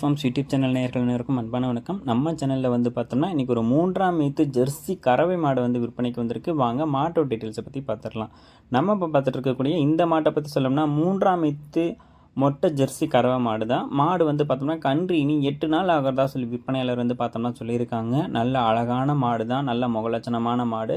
Forms YouTube channel நேர்கள் அனைவருக்கும் அன்பான வணக்கம். நம்ம சேனலில் வந்து பார்த்தோம்னா இன்றைக்கி ஒரு மூன்றாம் மீத்து ஜெர்சி கறவை மாடு வந்து விற்பனைக்கு வந்திருக்கு. வாங்க மாட்டோட டீட்டெயில்ஸை பற்றி பார்த்துடலாம். நம்ம இப்போ பார்த்துட்டு இருக்கக்கூடிய இந்த மாட்டை பற்றி சொல்லணும்னா மூன்றாம் மீத்து மொட்டை ஜெர்சி கறவை மாடு தான். மாடு வந்து பார்த்தோம்னா கன்று இனி எட்டு நாள் ஆகிறதா சொல்லி விற்பனையாளர் வந்து பார்த்தோம்னா சொல்லியிருக்காங்க. நல்ல அழகான மாடு தான். நல்ல முகலட்சணமான மாடு.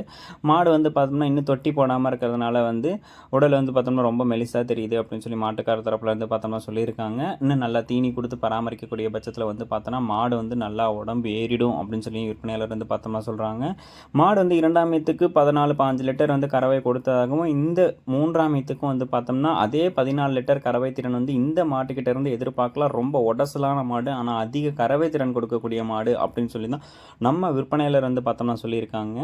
மாடு வந்து பார்த்தோம்னா இன்னும் தொட்டி போடாமல் இருக்கிறதுனால வந்து உடல் வந்து பார்த்தோம்னா ரொம்ப மெலிசாக தெரியுது அப்படின்னு சொல்லி மாட்டுக்கார தரப்புல இருந்து பார்த்தோம்னா சொல்லியிருக்காங்க. இன்னும் நல்லா தீனி கொடுத்து பராமரிக்கக்கூடிய பட்சத்தில் வந்து பார்த்தோன்னா மாடு வந்து நல்லா உடம்பு ஏறிடும் அப்படின்னு சொல்லி விற்பனையாளர் வந்து பார்த்தோம்னா சொல்கிறாங்க மாடு வந்து இரண்டாம் மீத்துக்கு பதினாலு பாஞ்சு லிட்டர் வந்து கறவை கொடுத்ததாகவும் இந்த மூன்றாம் மீத்துக்கும் வந்து பார்த்தோம்னா அதே பதினாலு லிட்டர் கறவை திறன் வந்து இந்த மாட்டுக்கிட்ட இருந்து எதிர்பார்க்கலாம். ரொம்ப உடசலான மாடு ஆனால் அதிக கறவை திறன் கொடுக்கக்கூடிய மாடு அப்படின்னு சொல்லி தான் நம்ம விற்பனையில் இருந்து பார்த்தோம்னா சொல்லியிருக்காங்க.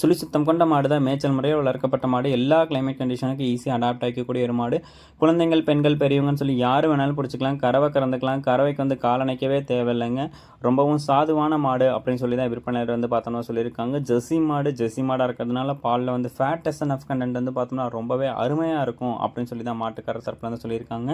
சுழி சுத்தம் கொண்ட மாடு தான் மேய்ச்சல் முறையில் வளர்க்கப்பட்ட மாடு. எல்லா கிளைமேட் கண்டிஷனுக்கும் ஈஸியாக அடாப்ட் ஆகிக்கக்கூடிய ஒரு மாடு. குழந்தைங்கள் பெண்கள் பெரியவங்கன்னு சொல்லி யார் வேணாலும் பிடிச்சிக்கலாம். கறவை கறந்துக்கலாம். கறவைக்கு வந்து காலணைக்கவே தேவையில்லைங்க. ரொம்பவும் சாதுவான மாடு அப்படின்னு சொல்லி தான் விற்பனையர் வந்து பார்த்தோம்னா சொல்லியிருக்காங்க. ஜெர்சி மாடு ஜெர்சி மாடாக இருக்கிறதுனால பாலில் வந்து ஃபேட் அஃப் கண்டென்ட் வந்து பார்த்தோம்னா ரொம்பவே அருமையாக இருக்கும் அப்படின்னு சொல்லி தான் மாட்டுக்காரர் தரப்பில் வந்து சொல்லியிருக்காங்க.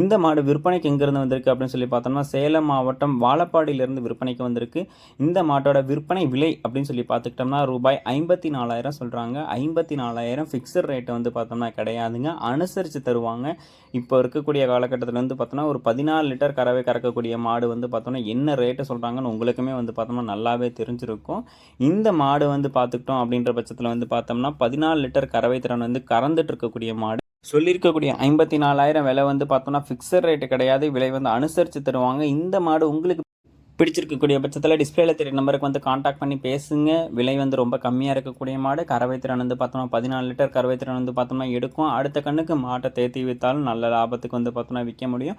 இந்த மாடு விற்பனைக்கு எங்கேருந்து வந்திருக்கு அப்படின்னு சொல்லி பார்த்தோம்னா சேலம் மாவட்டம் வாழப்பாடியிலிருந்து விற்பனைக்கு வந்திருக்கு. இந்த மாட்டோட விற்பனை விலை அப்படின்னு சொல்லி பார்த்துக்கிட்டோம்னா ரூபாய் ஐம்பத்தி நாலாயிரம் சொல்கிறாங்க ஐம்பத்தி நாலாயிரம் ஃபிக்ஸட் ரேட்டை வந்து பார்த்தோம்னா கிடையாதுங்க. அனுசரித்து தருவாங்க. இப்போ இருக்கக்கூடிய காலகட்டத்தில் வந்து பார்த்தோம்னா ஒரு பதினாலு லிட்டர் கறவை கறக்கக்கூடிய மாடு வந்து பார்த்தோம்னா என்ன ரேட்டு சொல்கிறாங்கன்னு உங்களுக்குமே வந்து பார்த்தோம்னா நல்லாவே தெரிஞ்சிருக்கும். இந்த மாடு வந்து பார்த்துக்கிட்டோம் அப்படின்ற பட்சத்தில் வந்து பார்த்தோம்னா பதினாலு லிட்டர் கறவை திறன் வந்து கறந்துட்டு இருக்கக்கூடிய மாடு. சொல்லியிருக்கக்கூடிய ஐம்பத்தி நாலாயிரம் விலை வந்து பார்த்தோம்னா ஃபிக்ஸட் ரேட்டு கிடையாது. விலை வந்து அனுசரித்து தருவாங்க. இந்த மாடு உங்களுக்கு பிடிச்சிருக்கக்கூடிய பட்சத்தில் டிஸ்பிளேல தெரிய நம்பருக்கு வந்து காண்டாக்ட் பண்ணி பேசுங்க. விலை வந்து ரொம்ப கம்மியாக இருக்கக்கூடிய மாடு. கறவை திறன் வந்து பார்த்தோம்னா பதினாலு லிட்டர் கறவை திறன் வந்து பார்த்தோம்னா எடுக்கும். அடுத்த கண்ணுக்கு மாட்டை தேத்தி விற்றாலும் நல்ல லாபத்துக்கு வந்து பார்த்தோம்னா விற்க முடியும்.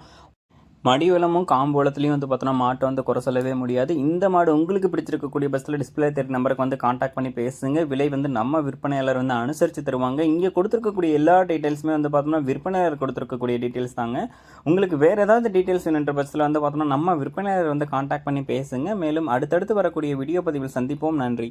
மடிவளமும் வளமும் வந்து பார்த்தோன்னா மாட்டை வந்து குறை சொல்லவே முடியாது. இந்த மாடு உங்களுக்கு பிடிச்சிருக்கக்கூடிய பஸ்ஸில் டிஸ்பிளே தெரிய நம்பருக்கு வந்து காண்டாக்ட் பண்ணி பேசுங்க. விலை வந்து நம்ம விற்பனையாளர் வந்து அனுசரித்து தருவாங்க. இங்கே கொடுத்துருக்கக்கூடிய எல்லா டீட்டெயில்ஸுமே வந்து பார்த்தோம்னா விற்பனையாளர் கொடுத்துருக்கக்கூடிய டீட்டெயில்ஸ் தாங்க. உங்களுக்கு வேறு ஏதாவது டீட்டெயில்ஸ் வேணுன்ற பஸ்ஸில் வந்து பார்த்தோம்னா நம்ம விற்பனையாளர் வந்து காண்டாக்ட் பண்ணி பேசுங்க. மேலும் அடுத்தடுத்து வரக்கூடிய வீடியோ பதிவில் சந்திப்போம். நன்றி.